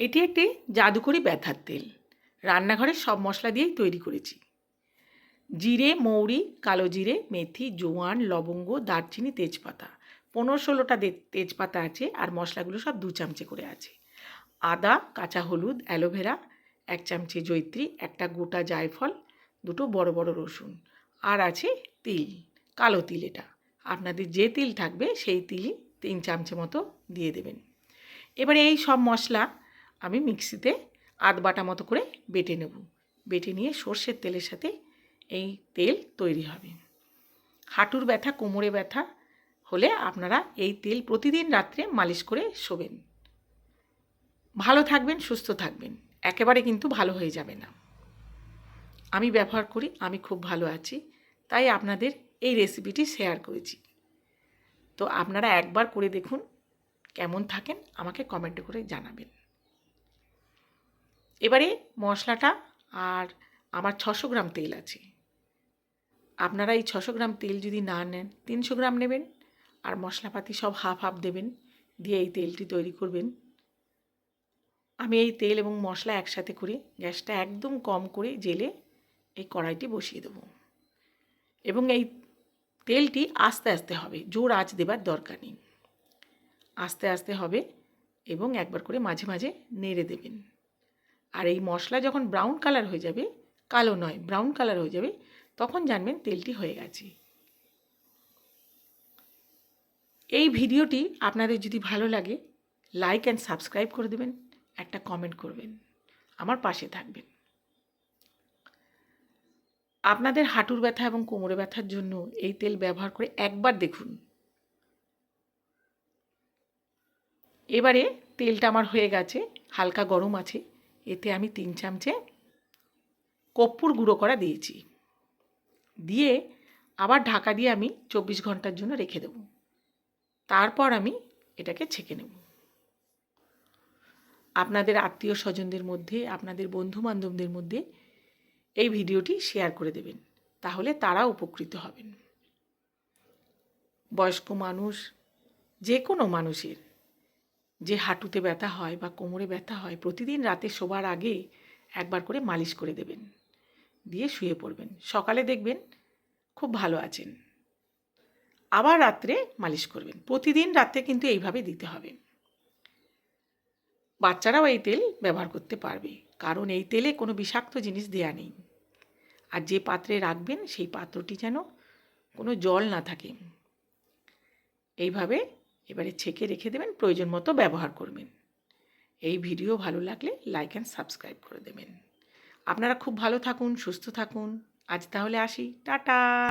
এটি একটি জাদুকরি ব্যথার তেল। রান্নাঘরের সব মশলা দিয়েই তৈরি করেছি। জিরে, মৌরি, কালো জিরে, মেথি, জোয়ান, লবঙ্গ, দারচিনি, তেজপাতা। পনেরো ষোলোটা তেজপাতা আছে আর মশলাগুলো সব দু চামচে করে আছে। আদা, কাঁচা হলুদ, অ্যালোভেরা, এক চামচে জৈত্রী একটা গোটা জায়ফল, দুটো বড় বড় রসুন আর আছে তিল, কালো তিল এটা। আপনাদের যে তিল থাকবে সেই তিলই তিন চামচে মতো দিয়ে দেবেন। এবারে এই সব মশলা আমি মিক্সিতে আধ বাটা মতো করে বেটে নেব। বেটে নিয়ে সর্ষের তেলের সাথে এই তেল তৈরি হবে। হাঁটুর ব্যথা, কোমরে ব্যথা হলে আপনারা এই তেল প্রতিদিন রাত্রে মালিশ করে শোবেন। ভালো থাকবেন, সুস্থ থাকবেন। একেবারে কিন্তু ভালো হয়ে যাবে না। আমি ব্যবহার করি, আমি খুব ভালো আছি, তাই আপনাদের এই রেসিপিটি শেয়ার করেছি। তো আপনারা একবার করে দেখুন, কেমন থাকেন, আমাকে কমেন্ট করে জানাবেন। এবারে মশলাটা আর আমার ছশো গ্রাম তেল আছে। আপনারা এই ছশো গ্রাম তেল যদি না নেন, তিনশো গ্রাম নেবেন আর মশলাপাতি সব হাফ হাফ দেবেন, দিয়ে এই তেলটি তৈরি করবেন। আমি এই তেল এবং মশলা একসাথে করে গ্যাসটা একদম কম করে জেলে এই কড়াইটি বসিয়ে দেবো। এবং এই তেলটি আস্তে আস্তে হবে, জোর আঁচ দেবার দরকার নেই। আস্তে আস্তে হবে এবং একবার করে মাঝে মাঝে নেড়ে দেবেন। আর এই মশলা যখন ব্রাউন কালার হয়ে যাবে, কালো নয় ব্রাউন কালার হয়ে যাবে, তখন জানবেন তেলটি হয়ে গেছে। এই ভিডিওটি আপনাদের যদি ভালো লাগে লাইক অ্যান্ড সাবস্ক্রাইব করে দেবেন, একটা কমেন্ট করবেন, আমার পাশে থাকবেন। আপনাদের হাঁটুর ব্যথা এবং কোমরে ব্যথার জন্য এই তেল ব্যবহার করে একবার দেখুন। এবারে তেলটা আমার হয়ে গেছে, হালকা গরম আছে। এতে আমি তিন চামচে কর্পূর গুঁড়ো করা দিয়েছি। দিয়ে আবার ঢাকা দিয়ে আমি চব্বিশ ঘণ্টার জন্য রেখে দেব। তারপর আমি এটাকে ছেঁকে নেব। আপনাদের আত্মীয় স্বজনদের মধ্যে, আপনাদের বন্ধু বান্ধবদের মধ্যে এই ভিডিওটি শেয়ার করে দেবেন, তাহলে তারা উপকৃত হবেন। বয়স্ক মানুষ, যে কোনো মানুষের যে হাঁটুতে ব্যথা হয় বা কোমরে ব্যথা হয়, প্রতিদিন রাতে শোবার আগে একবার করে মালিশ করে দেবেন। দিয়ে শুয়ে পড়বেন। সকালে দেখবেন খুব ভালো আছেন। আবার রাত্রে মালিশ করবেন। প্রতিদিন রাত্রে কিন্তু এইভাবে দিতে হবে। বাচ্চারাও এই তেল ব্যবহার করতে পারবে। কারণ এই তেলে কোনো বিষাক্ত জিনিস দেয়া নেই। আর যে পাত্রে রাখবেন সেই পাত্রটি যেন কোনো জল না থাকে। এইভাবে এবারে ছেঁকে রেখে দেবেন, প্রয়োজন মতো ব্যবহার করবেন। এই ভিডিও ভালো লাগলে লাইক অ্যান্ড সাবস্ক্রাইব করে দেবেন। আপনারা খুব ভালো থাকুন, সুস্থ থাকুন। আজ তাহলে আসি। টাটা!